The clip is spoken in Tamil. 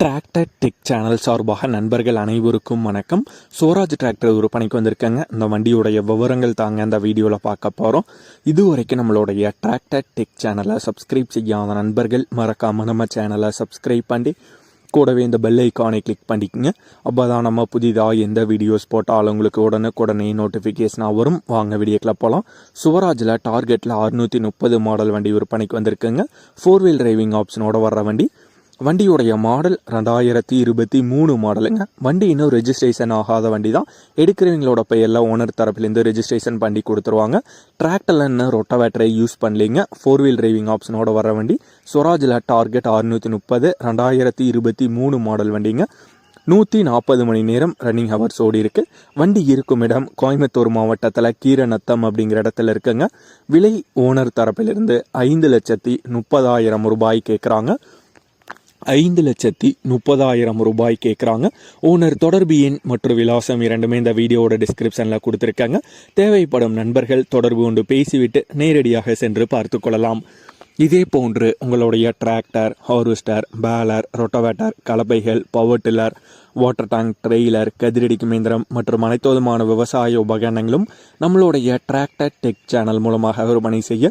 டிராக்டர் டெக் சேனல் சார்பாக நண்பர்கள் அனைவருக்கும் வணக்கம். சோராஜ் டிராக்டர் விற்பனைக்கு வந்திருக்கேங்க. இந்த வண்டியுடைய விவரங்கள் தாங்க இந்த வீடியோவில் பார்க்க போகிறோம் இது வரைக்கும் நம்மளுடைய டிராக்டர் டெக் சேனலை சப்ஸ்கிரைப் செய்யாத நண்பர்கள் மறக்காமல் நம்ம சேனலை சப்ஸ்கிரைப் பண்ணி கூடவே இந்த பெல் ஐக்கானை கிளிக் பண்ணிக்கோங்க. அப்போ தான் நம்ம புதிதாக எந்த வீடியோஸ் போட்டாலும் உங்களுக்கு உடனுக்குடனே நோட்டிஃபிகேஷனாக வரும். வாங்க வீடியோக்கில் போகலாம் சுவராஜில் டார்கெட்டில் அறுநூற்றி முப்பது மாடல் வண்டி விற்பனைக்கு வந்திருக்குங்க. ஃபோர் வீல் டிரைவிங் ஆப்ஷனோட வர்ற வண்டி. வண்டியுடைய மாடல் ரெண்டாயிரத்தி இருபத்தி மூணு மாடலுங்க வண்டி இன்னும் ரெஜிஸ்ட்ரேஷன் ஆகாத வண்டி தான் எடுக்கிறவங்களோட பெயரில் ஓனர் தரப்புலேருந்து ரெஜிஸ்ட்ரேஷன் பண்ணி கொடுத்துருவாங்க. டிராக்டரில் இன்னும் ரொட்டவேட்டரை யூஸ் பண்ணலிங்க. ஃபோர் வீல் டிரைவிங் ஆப்ஷனோட வர வண்டி. ஸ்வராஜில் டார்கெட் அறுநூற்றி முப்பது. ரெண்டாயிரத்தி இருபத்தி மூணு மாடல் வண்டிங்க. நூற்றி நாற்பது மணி நேரம் ரன்னிங் ஹவர்ஸ் ஓடி இருக்கு. வண்டி இருக்கும் இடம் கோயம்புத்தூர் மாவட்டத்தில் கீரநத்தம் அப்படிங்கிற இடத்துல இருக்குங்க. விலை ஓனர் தரப்பிலிருந்து ஐந்து லட்சத்தி முப்பதாயிரம் ரூபாய் கேட்குறாங்க ஐந்து லட்சத்தி முப்பதாயிரம் ரூபாய் கேட்குறாங்க ஓனர் தொடர்பு எண் மற்றும் விலாசம் இரண்டுமே இந்த வீடியோவோட டிஸ்கிரிப்ஷனில் கொடுத்துருக்காங்க. தேவைப்படும் நண்பர்கள் தொடர்பு கொண்டு பேசிவிட்டு நேரடியாக சென்று பார்த்து கொள்ளலாம். இதே போன்று உங்களுடைய tractor harvester baler rotavator கலப்பைகள் power tiller water tank trailer கதிரடிக்கும் இயந்திரம் மற்றும் அனைத்து விதமான விவசாய உபகரணங்களும் நம்மளுடைய டிராக்டர் டெக் சேனல் மூலமாக விற்பனை செய்ய